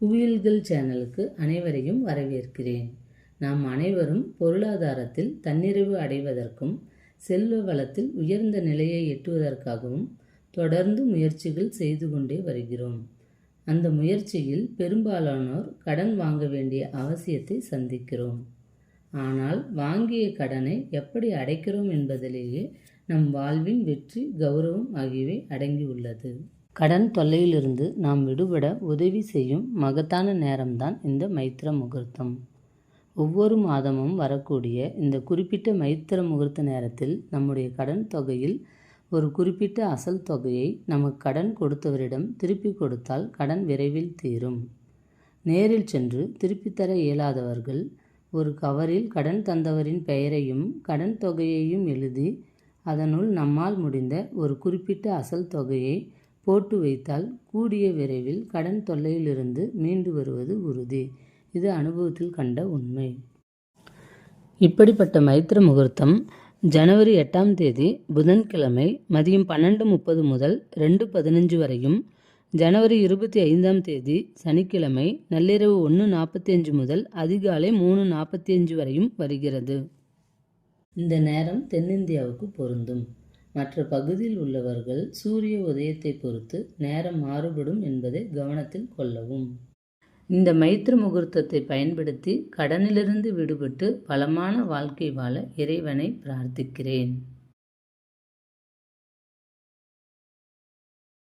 புவியியல்கள் சேனலுக்கு அனைவரையும் வரவேற்கிறேன். நாம் அனைவரும் பொருளாதாரத்தில் தன்னிறைவு அடைவதற்கும் செல்வ வளத்தில் உயர்ந்த நிலையை எட்டுவதற்காகவும் தொடர்ந்து முயற்சிகள் செய்து கொண்டே வருகிறோம். அந்த முயற்சியில் பெரும்பாலானோர் கடன் வாங்க வேண்டிய அவசியத்தை சந்திக்கிறோம். ஆனால் வாங்கிய கடனை எப்படி அடைக்கிறோம் என்பதிலேயே நம் வாழ்வின் வெற்றி கௌரவம் ஆகியவை அடங்கியுள்ளது. கடன் தொல்லையிலிருந்து நாம் விடுபட உதவி செய்யும் மகத்தான நேரம்தான் இந்த மைத்திர முகூர்த்தம். ஒவ்வொரு மாதமும் வரக்கூடிய இந்த குறிப்பிட்ட மைத்திர முகூர்த்த நேரத்தில் நம்முடைய கடன் தொகையில் ஒரு குறிப்பிட்ட அசல் தொகையை நமக்கு கடன் கொடுத்தவரிடம் திருப்பி கொடுத்தால் கடன் விரைவில் தீரும். நேரில் சென்று திருப்பித் தர இயலாதவர்கள் ஒரு கவரில் கடன் தந்தவரின் பெயரையும் கடன் தொகையையும் எழுதி அதனுள் நம்மால் முடிந்த ஒரு குறிப்பிட்ட அசல் தொகையை போட்டு வைத்தால் கூடிய விரைவில் கடன் தொல்லையிலிருந்து மீண்டு வருவது உறுதி. இது அனுபவத்தில் கண்ட உண்மை. இப்படிப்பட்ட மைத்திர முகூர்த்தம் ஜனவரி எட்டாம் தேதி புதன்கிழமை மதியம் பன்னெண்டு முப்பது முதல் ரெண்டு பதினஞ்சு வரையும் ஜனவரி இருபத்தி ஐந்தாம் தேதி சனிக்கிழமை நள்ளிரவு ஒன்று நாற்பத்தி அஞ்சு முதல் அதிகாலை மூணு நாற்பத்தி அஞ்சு வரையும் வருகிறது. இந்த நேரம் தென்னிந்தியாவுக்கு பொருந்தும். மற்ற பகுதியில் உள்ளவர்கள் சூரிய உதயத்தை பொறுத்து நேரம் மாறுபடும் என்பதை கவனத்தில் கொள்ளவும். இந்த மைத்திர முகூர்த்தத்தை பயன்படுத்தி கடனிலிருந்து விடுபட்டு பலமான வாழ்க்கை வாழ இறைவனை பிரார்த்திக்கிறேன்.